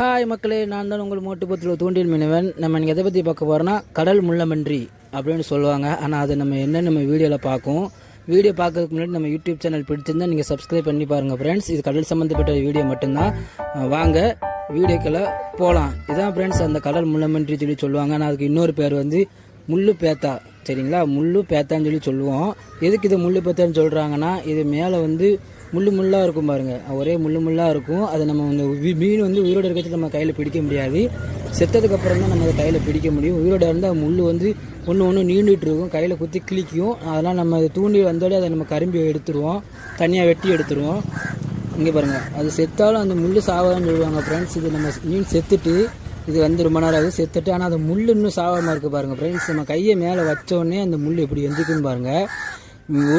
Hi மக்களே நான் தான் உங்கள் மோட்டுப்பத்தில் தூண்டில் மீனவன். நம்ம இன்றைக்கி எதை பற்றி பார்க்க போகிறோன்னா கடல் முள்ளமன்றி அப்படின்னு சொல்லுவாங்க. ஆனால் அது நம்ம என்ன நம்ம வீடியோவில் பார்க்கும் வீடியோ பார்க்கறதுக்கு முன்னாடி நம்ம யூடியூப் சேனல் பிடிச்சிருந்தா நீங்கள் சப்ஸ்கிரைப் பண்ணி பாருங்கள் ஃப்ரெண்ட்ஸ் இது கடல் சம்மந்தப்பட்ட வீடியோ மட்டும்தான். வாங்க வீடியோக்களை போகலாம் இதான் ஃப்ரெண்ட்ஸ் அந்த கடல் முள்ளமன்றி சொல்லி சொல்லுவாங்க. ஆனால் அதுக்கு இன்னொரு பேர் வந்து முள்ளு பேத்தா. சரிங்களா? முள்ளு பேத்தான்னு சொல்லி சொல்லுவோம். எதுக்கு இது முள்ளு பேத்தான்னு சொல்கிறாங்கன்னா இது மேலே வந்து முள்ளு முள்ளாக இருக்கும் பாருங்கள் ஒரே முள்ளு முள்ளாக இருக்கும். அதை நம்ம அந்த மீன் வந்து உயிரோடு இருக்கிறது நம்ம கையில் பிடிக்க முடியாது. செத்ததுக்கு அப்புறம் தான் நம்ம அதை கையில் பிடிக்க முடியும். உயிரோட இருந்தால் முள் வந்து ஒன்று ஒன்று நீண்டுட்டு இருக்கும். கையில் குத்தி கிழிக்கும். அதெல்லாம் நம்ம அதை தூண்டி வந்தோடே அதை நம்ம கரும்பி எடுத்துருவோம். தனியாக வெட்டி எடுத்துருவோம். இங்கே பாருங்கள் அது செத்தாலும் அந்த முள் சாவாதுன்னு சொல்லுவாங்க ஃப்ரெண்ட்ஸ் இது நம்ம மீன் செத்துட்டு இது வந்து ரொம்ப நேரம் ஆகுது. செத்துட்டு ஆனால் அந்த முள் இன்னும் சாவாமல் இருக்குது பாருங்கள் ஃப்ரெண்ட்ஸ் நம்ம கையை மேலே வச்சோடனே அந்த முள் எப்படி எந்திக்குன்னு பாருங்கள்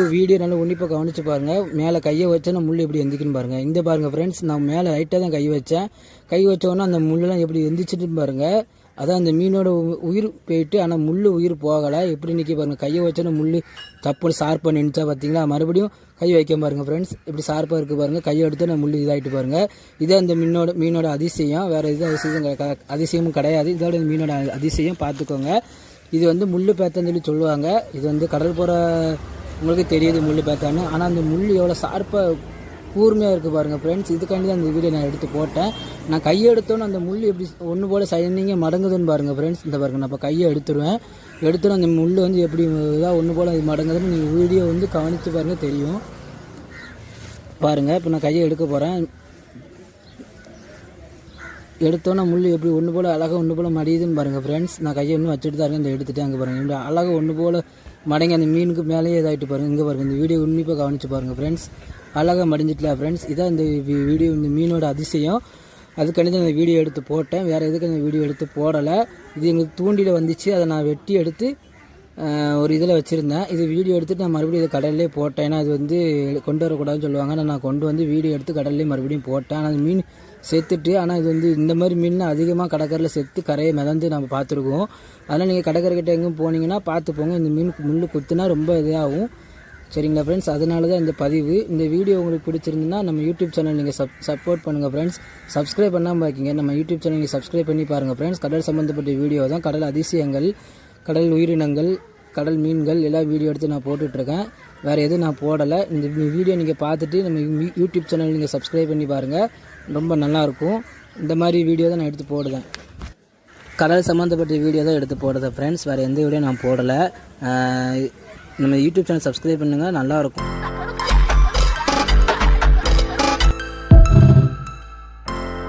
வீடியோ நல்லா உன்னிப்பாக கவனித்து பாருங்கள் மேலே கையை வச்சோன்னா முள் எப்படி எந்திக்குன்னு பாருங்கள் இந்த பாருங்கள் ஃப்ரெண்ட்ஸ் நான் மேலே லைட்டாக தான் கை வச்சேன். கை வச்சோன்னா அந்த முள்ளெல்லாம் எப்படி எந்திரிச்சிட்டு பாருங்கள் அதான் அந்த மீனோட உ- உயிர் போயிட்டு ஆனால் முள் உயிர் போகலை. எப்படி நிற்க பாருங்கள் கையை வச்சோன்னா முள் தப்பு ஷார்ப்பாக நின்றுச்சா பார்த்தீங்களா மறுபடியும் கை வைக்க பாருங்கள் ஃப்ரெண்ட்ஸ் இப்படி ஷார்ப்பாக இருக்குது பாருங்கள் கையை எடுத்து நான் முள் இதாகிட்டு பாருங்கள் இதே அந்த மீனோட மீனோட அதிசயம் வேறு எதுவும் அதிசயம் கிடை- அதிசயமும் கிடையாது. இதோட இந்த மீனோட அதிசயம் பார்த்துக்கோங்க இது வந்து முள் பேத்தன்னு சொல்லி சொல்லுவாங்க. இது வந்து கடல் போகிற உங்களுக்கு தெரியுது முள் பேத்தான்னு ஆனால் அந்த முள் எவ்வளோ ஷார்ப்பாக கூர்மையாக இருக்குது பாருங்கள் ஃப்ரெண்ட்ஸ் இதுக்காண்டி தான் அந்த வீடியோ நான் எடுத்து போட்டேன். நான் கையை எடுத்தோன்னு அந்த முள் எப்படி ஒன்று போல் சைனிங்கே மடங்குதுன்னு பாருங்கள் ஃப்ரெண்ட்ஸ் இந்த பாருங்கள் நான் இப்போ கையை எடுத்துருவேன். எடுத்துட்டு அந்த முள் வந்து எப்படி இதாக ஒன்று போல் அது மடங்குதுன்னு நீங்கள் வீடியோ வந்து கவனித்து பாருங்கள் தெரியும். பாருங்கள் இப்போ நான் கையை எடுக்க போகிறேன் எடுத்தோன்னே முள் எப்படி ஒன்று போல் அழகாக ஒன்று போல் மடியுதுன்னு பாருங்கள் ஃப்ரெண்ட்ஸ் நான் கையை இன்னும் வச்சுட்டு தான் இருக்கேன். இந்த எடுத்துகிட்டு அங்கே பாருங்கள் இப்படி அழகாக ஒன்று போல் மடங்கி அந்த மீனுக்கு மேலேயே இதாகிட்டு பாருங்கள் இங்கே பாருங்கள் இந்த வீடியோ உன்னிப்பாக கவனிச்சு பாருங்கள் ஃப்ரெண்ட்ஸ் அழகாக மடிஞ்சிட்டல ஃப்ரெண்ட்ஸ் இதான் இந்த வீடியோ இந்த மீனோட அதிசயம். அதுக்காண்டி தான் இந்த வீடியோ எடுத்து போட்டேன். வேறு எதுக்கு இந்த வீடியோ எடுத்து போடலை. இது எங்களுக்கு தூண்டியில் வந்துச்சு. அதை நான் வெட்டி எடுத்து ஒரு இதில் வச்சுருந்தேன். இது வீடியோ எடுத்துகிட்டு நான் மறுபடியும் இதை கடல்லே போட்டேன். ஏன்னா அது வந்து கொண்டு வரக்கூடாதுன்னு சொல்லுவாங்க. ஆனால் நான் கொண்டு வந்து வீடியோ எடுத்து கடல்லே மறுபடியும் போட்டேன். ஆனால் அது மீன் செத்துட்டு ஆனால் இது வந்து இந்த மாதிரி மீன் அதிகமாக கடற்கரையில் செத்து கரையை மிதந்து நம்ம பார்த்துருக்கோம். அதனால் நீங்கள் கடற்கரைக்கிட்ட எங்கேயும் போனீங்கன்னா பார்த்து போங்க. இந்த மீன் முள் குத்துனா ரொம்ப இதாகும். சரிங்களா ஃப்ரெண்ட்ஸ் அதனால தான் இந்த பதிவு. இந்த வீடியோ உங்களுக்கு பிடிச்சிருந்துன்னா நம்ம யூடியூப் சேனல் நீங்கள் சப் சப்போர்ட் பண்ணுங்கள் ஃப்ரெண்ட்ஸ் சப்ஸ்கிரைப் பண்ணாமல் வைக்கிங்க. நம்ம யூடியூப் சேனல் நீங்கள் சப்ஸ்கிரைப் பண்ணி பாருங்கள் ஃப்ரெண்ட்ஸ் கடல் சம்மந்தப்பட்ட வீடியோ தான். கடல் அதிசயங்கள் கடல் உயிரினங்கள் கடல் மீன்கள் எல்லா வீடியோ எடுத்து நான் போட்டுட்ருக்கேன். வேறு எதுவும் நான் போடலை. இந்த வீடியோ நீங்கள் பார்த்துட்டு நம்ம யூடியூப் சேனல் நீங்கள் சப்ஸ்கிரைப் பண்ணி பாருங்கள் ரொம்ப நல்லாயிருக்கும். இந்த மாதிரி வீடியோ தான் நான் எடுத்து போடுவேன். கடல் சம்மந்தப்பட்ட வீடியோ தான் எடுத்து போடுறேன் ஃப்ரெண்ட்ஸ் வேறு எந்த வீடியோ நான் போடலை. நம்ம யூடியூப் சேனல் சப்ஸ்கிரைப் பண்ணுங்கள் நல்லாயிருக்கும்.